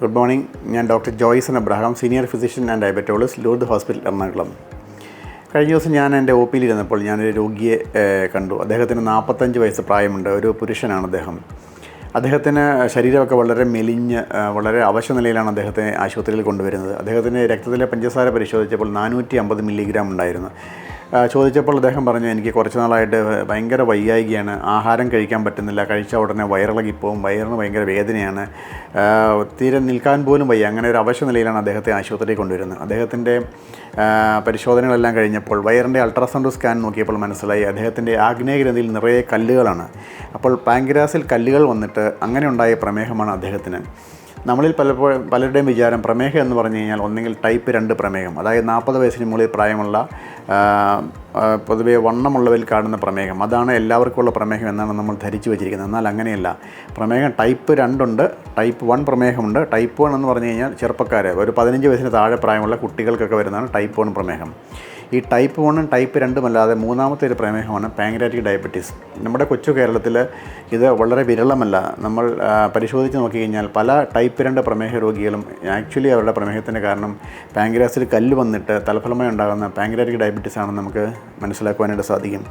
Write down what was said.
Good morning ഞാൻ doctor Joyson Abraham senior physician and diabetologist Lourdes hospital Ernakulam. കഴിഞ്ഞ ദിവസം ഞാൻ എന്റെ ഒ പിയിൽ ഇരുന്നപ്പോൾ ഞാനൊരു രോഗിയെ കണ്ടു. അദ്ദേഹത്തിന് നാൽപ്പത്തഞ്ച് വയസ്സ് പ്രായമുണ്ട്. ഒരു പുരുഷനാണ് അദ്ദേഹം. അദ്ദേഹത്തിന് ശരീരമൊക്കെ വളരെ മെലിഞ്ഞ് വളരെ അവശ നിലയിലാണ് അദ്ദേഹത്തെ ആശുപത്രിയിൽ കൊണ്ടുവരുന്നത്. അദ്ദേഹത്തിന്റെ രക്തത്തിലെ പഞ്ചസാര പരിശോധിച്ചപ്പോൾ നാനൂറ്റി അമ്പത് മില്ലിഗ്രാം ഉണ്ടായിരുന്നു. ചോദിച്ചപ്പോൾ അദ്ദേഹം പറഞ്ഞു എനിക്ക് കുറച്ച് നാളായിട്ട് ഭയങ്കര വയ്യായികയാണ്. ആഹാരം കഴിക്കാൻ പറ്റുന്നില്ല. കഴിച്ച ഉടനെ വയറിളകിപ്പോവും. വയറിന് ഭയങ്കര വേദനയാണ്. തീരെ നിൽക്കാൻ പോലും വയ്യ. അങ്ങനെ ഒരു അവശ്യ നിലയിലാണ് അദ്ദേഹത്തെ ആശുപത്രിയിൽ കൊണ്ടുവരുന്നത്. അദ്ദേഹത്തിന്റെ പരിശോധനകളെല്ലാം കഴിഞ്ഞപ്പോൾ വയറിന്റെ അൾട്രാസൗണ്ട് സ്കാൻ നോക്കിയപ്പോൾ മനസ്സിലായി അദ്ദേഹത്തിന്റെ ആഗ്നേയഗ്രന്ഥിയിൽ നിറയെ കല്ലുകളാണ്. അപ്പോൾ പാങ്ക്രാസിൽ കല്ലുകൾ വന്നിട്ട് അങ്ങനെ ഉണ്ടായ പ്രമേഹമാണ് അദ്ദേഹത്തിന്. നമ്മളിൽ പലപ്പോഴും പലരുടെയും വിചാരം പ്രമേഹം എന്ന് പറഞ്ഞു കഴിഞ്ഞാൽ ഒന്നെങ്കിൽ ടൈപ്പ് രണ്ട് പ്രമേഹം. അതായത് നാൽപ്പത് വയസ്സിന് മുകളിൽ പ്രായമുള്ള പൊതുവെ വണ്ണമുള്ളവരിൽ കാണുന്ന പ്രമേഹം. അതാണ് എല്ലാവർക്കുമുള്ള പ്രമേഹം എന്നാണ് നമ്മൾ ധരിച്ചു വെച്ചിരിക്കുന്നത്. എന്നാൽ അങ്ങനെയല്ല. പ്രമേഹം ടൈപ്പ് രണ്ടുണ്ട് ടൈപ്പ് വൺ പ്രമേഹമുണ്ട്. ടൈപ്പ് വൺ എന്ന് പറഞ്ഞു കഴിഞ്ഞാൽ ചെറുപ്പക്കാർ ഒരു പതിനഞ്ച് വയസ്സിന് താഴെ പ്രായമുള്ള കുട്ടികൾക്കൊക്കെ വരുന്നതാണ് ടൈപ്പ് വൺ പ്രമേഹം. ഈ ടൈപ്പ് വണ്ണും ടൈപ്പ് രണ്ടും അല്ലാതെ മൂന്നാമത്തെ ഒരു പ്രമേഹമാണ് പാങ്ക്രാറ്റിക് ഡയബറ്റീസ്. നമ്മുടെ കൊച്ചു കേരളത്തിൽ ഇത് വളരെ വിരളമല്ല. നമ്മൾ പരിശോധിച്ച് നോക്കിക്കഴിഞ്ഞാൽ പല ടൈപ്പ് രണ്ട് പ്രമേഹ രോഗികളും ആക്ച്വലി അവരുടെ പ്രമേഹത്തിന്റെ കാരണം പാങ്ക്രാസിൽ കല്ല് വന്നിട്ട് തലഫലമായി ഉണ്ടാകുന്ന പാങ്ക്രാറ്റിക് ഡയബറ്റീസ് ആണെന്ന് നമുക്ക് മനസ്സിലാക്കുവാനായിട്ട് സാധിക്കും.